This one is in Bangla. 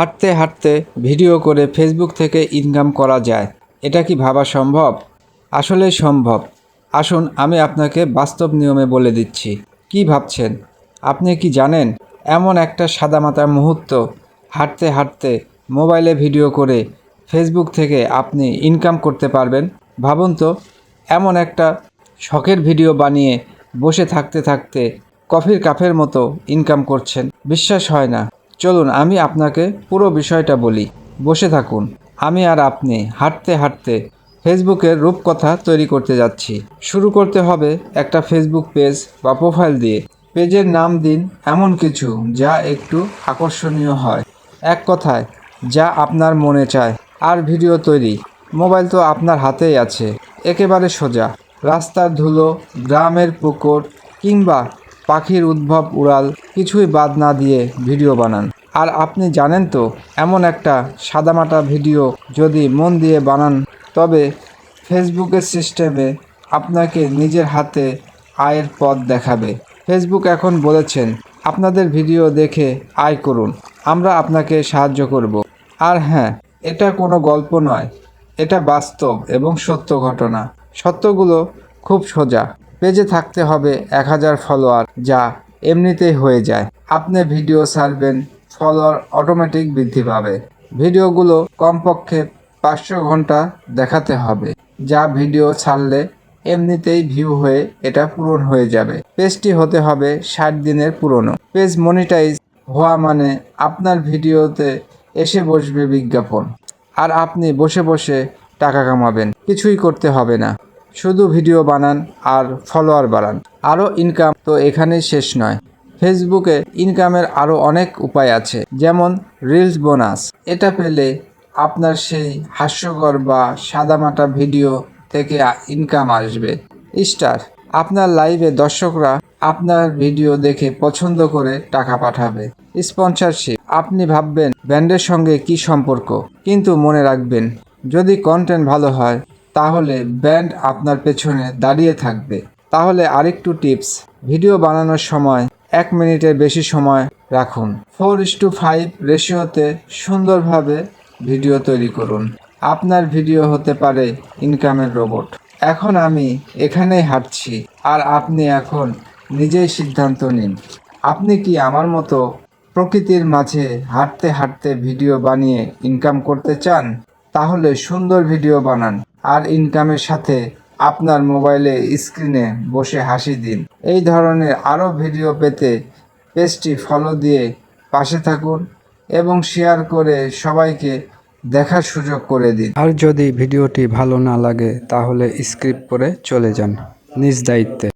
হাঁটতে হাঁটতে ভিডিও করে ফেসবুক থেকে ইনকাম করা যায়। এটা কি ভাবা সম্ভব? আসলেই সম্ভব। আসুন আমি আপনাকে বাস্তব নিয়মে বলে দিচ্ছি। কি ভাবছেন? আপনি কি জানেন? এমন একটা সাদামাটা মুহূর্ত। হাঁটতে হাঁটতে মোবাইলে ভিডিও করে ফেসবুক থেকে আপনি ইনকাম করতে পারবেন। ভাবুন তো, এমন একটা শখের ভিডিও বানিয়ে বসে থাকতে থাকতে কফির কাপের মতো ইনকাম করছেন। বিশ্বাস হয় না। চলুন আমি আপনাকে পুরো বিষয়টা বলি। বসে থাকুন। আমি আর আপনি হাঁটতে হাঁটতে ফেসবুকের রূপকথা তৈরি করতে যাচ্ছি। শুরু করতে হবে একটা ফেসবুক পেজ বা প্রোফাইল দিয়ে। পেজের নাম দিন এমন কিছু যা একটু আকর্ষণীয় হয়। এক কথায়, যা আপনার মনে চায়। আর ভিডিও তৈরি। মোবাইল তো আপনার হাতেই আছে। একেবারে সোজা। রাস্তার ধুলো, গ্রামের পুকুর কিংবা পাখির উদ্ভব উড়াল কিছুই বাদ না দিয়ে ভিডিও বানান। আর আপনি জানেন তো, এমন একটা সাদামাটা ভিডিও যদি মন দিয়ে বানান, তবে ফেসবুকের সিস্টেমে আপনাকে নিজের হাতে আয়ের পথ দেখাবে। ফেসবুক এখন বলেছেন, আপনাদের ভিডিও দেখে আয় করুন, আমরা আপনাকে সাহায্য করব। আর হ্যাঁ এটা কোনো গল্প নয়, এটা বাস্তব এবং সত্য ঘটনা। সত্যগুলো খুব সোজা, পেজে থাকতে হবে এক হাজার ফলোয়ার যা এমনিতেই হয়ে যায়। আপনি ভিডিও ছাড়বেন ফলোয়ার অটোমেটিক বৃদ্ধি পাবে। ভিডিওগুলো কমপক্ষে পাঁচশো ঘণ্টা দেখাতে হবে, যা ভিডিও ছাড়লে এমনিতেই ভিউ হয়ে এটা পূরণ হয়ে যাবে। পেজটি হতে হবে ষাট দিনের পুরনো। পেজ মনিটাইজ হওয়া মানে আপনার ভিডিওতে এসে বসবে বিজ্ঞাপন, আর আপনি বসে বসে টাকা কামাবেন। কিছুই করতে হবে না। শুধু ভিডিও বানান আর ফলোয়ার বাড়ান। আরও ইনকাম তো এখানেই শেষ নয়। ফেসবুকে ইনকামের আরও অনেক উপায় আছে, যেমন রিলস বোনাস। এটা পেলে আপনার সেই হাস্যকর বা সাদামাটা ভিডিও থেকে ইনকাম আসবে। স্টার, আপনার লাইভে দর্শকরা আপনার ভিডিও দেখে পছন্দ করে টাকা পাঠাবে। স্পন্সরশিপ, আপনি ভাববেন ব্র্যান্ডের সঙ্গে কি সম্পর্ক, কিন্তু মনে রাখবেন, যদি কন্টেন্ট ভালো হয়, তাহলে ব্র্যান্ড আপনার পেছনে দাঁড়িয়ে থাকবে। তাহলে আরেকটু টিপস ভিডিও বানানোর সময় এক মিনিটের বেশি সময় রাখুন। ফোর ইস টু ফাইভ রেশিওতে সুন্দরভাবে ভিডিও তৈরি করুন। আপনার ভিডিও হতে পারে ইনকামের রোবট। এখন আমি এখানেই হাঁটছি আর আপনি এখন নিজেই সিদ্ধান্ত নিন। আপনি কি আমার মতো প্রকৃতির মাঝে হাঁটতে হাঁটতে ভিডিও বানিয়ে ইনকাম করতে চান? তাহলে সুন্দর ভিডিও বানান আর ইনকামের সাথে আপনার মোবাইলে স্ক্রিনে বসে হাসি দিন। এই ধরনের আরও ভিডিও পেতে পেজটি ফলো দিয়ে পাশে থাকুন এবং শেয়ার করে সবাইকে দেখার সুযোগ করে দিন। আর যদি ভিডিওটি ভালো না লাগে, তাহলে স্ক্রিপ্ট করে চলে যান। নিজ দায়িত্বে।